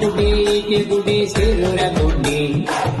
గుడి గుడి సిరుల గుడి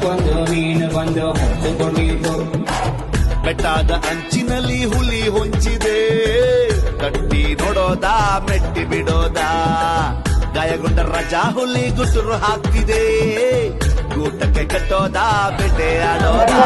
ಅದಕ್ಕೊಂದು ಮೀನು ಬಂದು ಹೊತ್ತುಕೊಂಡಿದ್ದು ಬೆಟ್ಟದ ಅಂಚಿನಲ್ಲಿ ಹುಲಿ ಹೊಂಚಿದೆ. ಕಟ್ಟಿ ನೋಡೋದ, ಮೆಟ್ಟಿ ಬಿಡೋದಾ? ಗಾಯಗೊಂಡ ರಜಾ ಹುಲಿ ಗುಸುರು ಹಾಕ್ತಿದೆ. ಊಟಕ್ಕೆ ಕಟ್ಟೋದಾ, ಬೆಟ್ಟೆ ಆಡೋದಾ?